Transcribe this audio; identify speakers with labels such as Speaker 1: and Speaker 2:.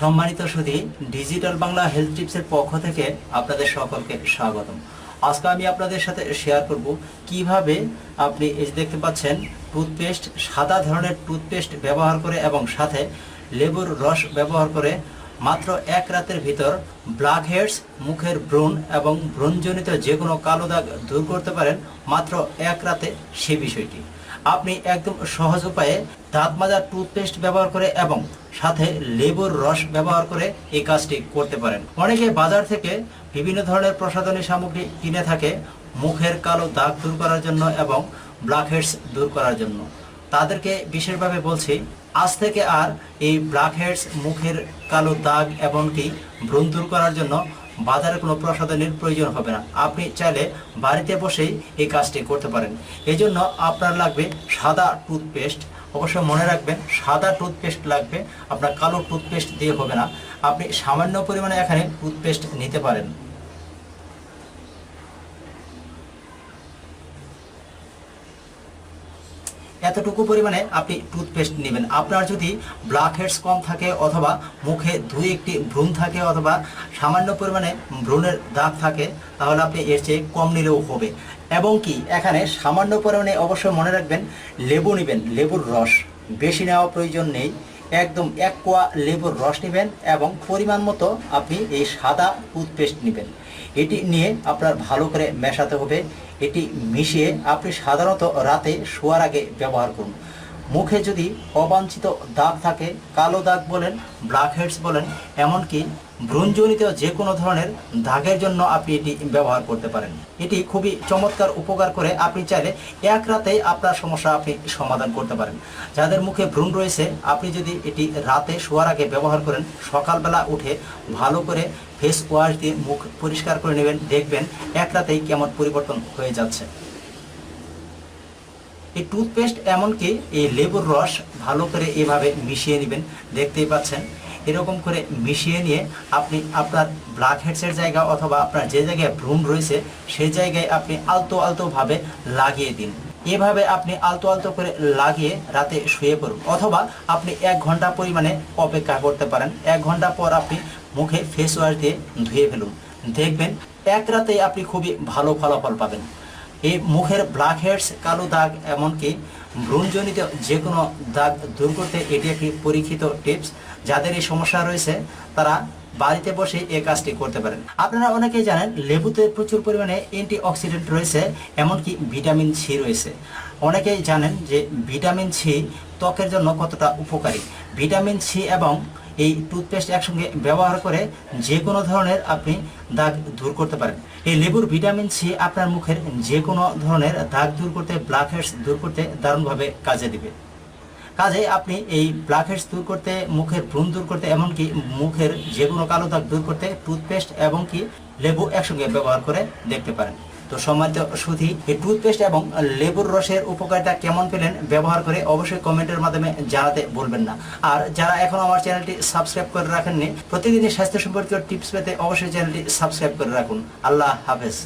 Speaker 1: সম্মানিত সুধী, digital Bangla health টিপসের পক্ষ থেকে আপনাদের সকলকে স্বাগতম। আজকে আমি আপনাদের সাথে শেয়ার করব কীভাবে আপনি এই যে দেখতে পাচ্ছেন টুথপেস্ট সাদা ধরনের টুথপেস্ট ব্যবহার করে এবং সাথে লেবুর রস ব্যবহার করে মাত্র এক রাতের ভিতর ব্ল্যাক হেডস মুখের ব্রণ এবং ব্রণজনিত যে কোনো কালো দাগ দূর করতে পারেন মাত্র এক রাতে সে বিষয়টি। আপনি একদম সহজ উপায়ে দাঁত মাজার টুথপেস্ট ব্যবহার করে এবং সাথে লেবুর রস ব্যবহার করে এই কাজটি করতে পারেন। অনেকে বাজার থেকে বিভিন্ন ধরনের প্রসাধনী সামগ্রী কিনে থাকে, মুখের কালো দাগ দূর করার জন্য এবং ব্ল্যাকহেডস দূর করার জন্য। তাদেরকে বিশেষভাবে বলছি, আজ থেকে আর এই ব্ল্যাকহেডস মুখের কালো দাগ এমনকি ব্রণ দূর করার জন্য বাজারে কোনো প্রসাধনীর প্রয়োজন হবে না। আপনি চাইলে বাড়িতে বসেই এই কাজটি করতে পারেন। এই জন্য আপনার লাগবে সাদা টুথপেস্ট। অবশ্যই মনে রাখবেন, সাদা টুথপেস্ট লাগবে, আপনার কালো টুথপেস্ট দিয়ে হবে না। আপনি সামান্য পরিমাণে এখানে টুথপেস্ট নিতে পারেন। এতটুকু পরিমাণে আপনি টুথপেস্ট নেবেন। আপনার যদি ব্ল্যাক হেডস কম থাকে অথবা মুখে দুই একটি ভ্রূণ থাকে অথবা সামান্য পরিমাণে ভ্রূণের দাগ থাকে, তাহলে আপনি এর চেয়ে কম নিলেও হবে। এবং কি, এখানে সামান্য পরিমাণে অবশ্যই মনে রাখবেন, লেবু নেবেন, লেবুর রস। বেশি নেওয়া প্রয়োজন নেই। একদম এক কোয়া লেবুর রস নেবেন এবং পরিমাণ মতো আপনি এই সাদা টুথপেস্ট নেবেন। এটি নিয়ে আপনার ভালো করে মেশাতে হবে। এটি মিশিয়ে আপনি সাধারণত রাতে শোয়ার আগে ব্যবহার করুন। মুখে যদি অবাঞ্ছিত দাগ থাকে, কালো দাগ বলেন ব্ল্যাক হেডস বলেন, এমনকি ব্রণজনিত যে কোনো ধরনের দাগের জন্য আপনি এটি ব্যবহার করতে পারেন। এটি খুবই চমৎকার উপকার করে আপনি চাইলে এক রাতেই আপনার সমস্যা আপনি সমাধান করতে পারেন। যাদের মুখে ভ্রূণ রয়েছে, আপনি যদি এটি রাতে শোয়ার আগে ব্যবহার করেন, সকালবেলা উঠে ভালো করে ফেস ওয়াশ দিয়ে মুখ পরিষ্কার করে নেবেন, দেখবেন এক রাতেই কেমন পরিবর্তন হয়ে যাচ্ছে। এই টুথপেস্ট এমনকি এই লেবুর রস ভালো করে এভাবে মিশিয়ে নেবেন। দেখতেই পাচ্ছেন, এরকম করে মিশিয়ে নিয়ে আপনি আপনার ব্ল্যাক হেডসের জায়গা অথবা আপনার যে জায়গায় ভ্রূণ রয়েছে সেই জায়গায় আপনি আলতো আলতোভাবে লাগিয়ে দিন। এভাবে আপনি আলতো আলতো করে লাগিয়ে রাতে শুয়ে পড়ুন অথবা আপনি এক ঘণ্টা পরিমাণে অপেক্ষা করতে পারেন। এক ঘণ্টা পর আপনি মুখে ফেস ওয়াশ দিয়ে ধুয়ে ফেলুন। দেখবেন, এক রাতে আপনি খুবই ভালো ফলাফল পাবেন। এই মুখের ব্ল্যাক হেডস কালো দাগ, এমনকি ভ্রূণজনিত যে কোনো দাগ দূর করতে এটি একটি পরীক্ষিত টিপস। যাদের এই সমস্যা রয়েছে, তারা বাড়িতে বসে এই কাজটি করতে পারেন। আপনারা অনেকেই জানেন, লেবুতে প্রচুর পরিমাণে অ্যান্টি অক্সিডেন্ট রয়েছে, এমনকি ভিটামিন সি রয়েছে। অনেকেই জানেন যে ভিটামিন সি ত্বকের জন্য কতটা উপকারী। ভিটামিন সি এবং এই টুথপেস্ট একসঙ্গে ব্যবহার করে যে কোনো ধরনের আপনি দাগ দূর করতে পারেন। এই লেবুর ভিটামিন সি আপনার মুখের যে কোনো ধরনের দাগ দূর করতে ব্ল্যাক হেডস দূর করতে দারুণভাবে কাজে দিবে। কাজে আপনি এই ব্ল্যাক হেডস দূর করতে, মুখের ভ্রূণ দূর করতে, এমনকি মুখের যে কোনো কালো দাগ দূর করতে টুথপেস্ট এবং কি লেবু একসঙ্গে ব্যবহার করে দেখতে পারেন। তো সম্মানিত সুধি এই টুথপেস্ট এবং লেবুর রসের উপকারিতা কেমন পেলেন ব্যবহার করে অবশ্যই কমেন্টের মাধ্যমে জানাতে বলবেন না। আর যারা এখন আমার চ্যানেলটি সাবস্ক্রাইব করে রাখেননি প্রতিদিনই স্বাস্থ্য সম্পর্কিত টিপস পেতে অবশ্যই চ্যানেলটি সাবস্ক্রাইব করে রাখুন। আল্লাহ হাফেজ।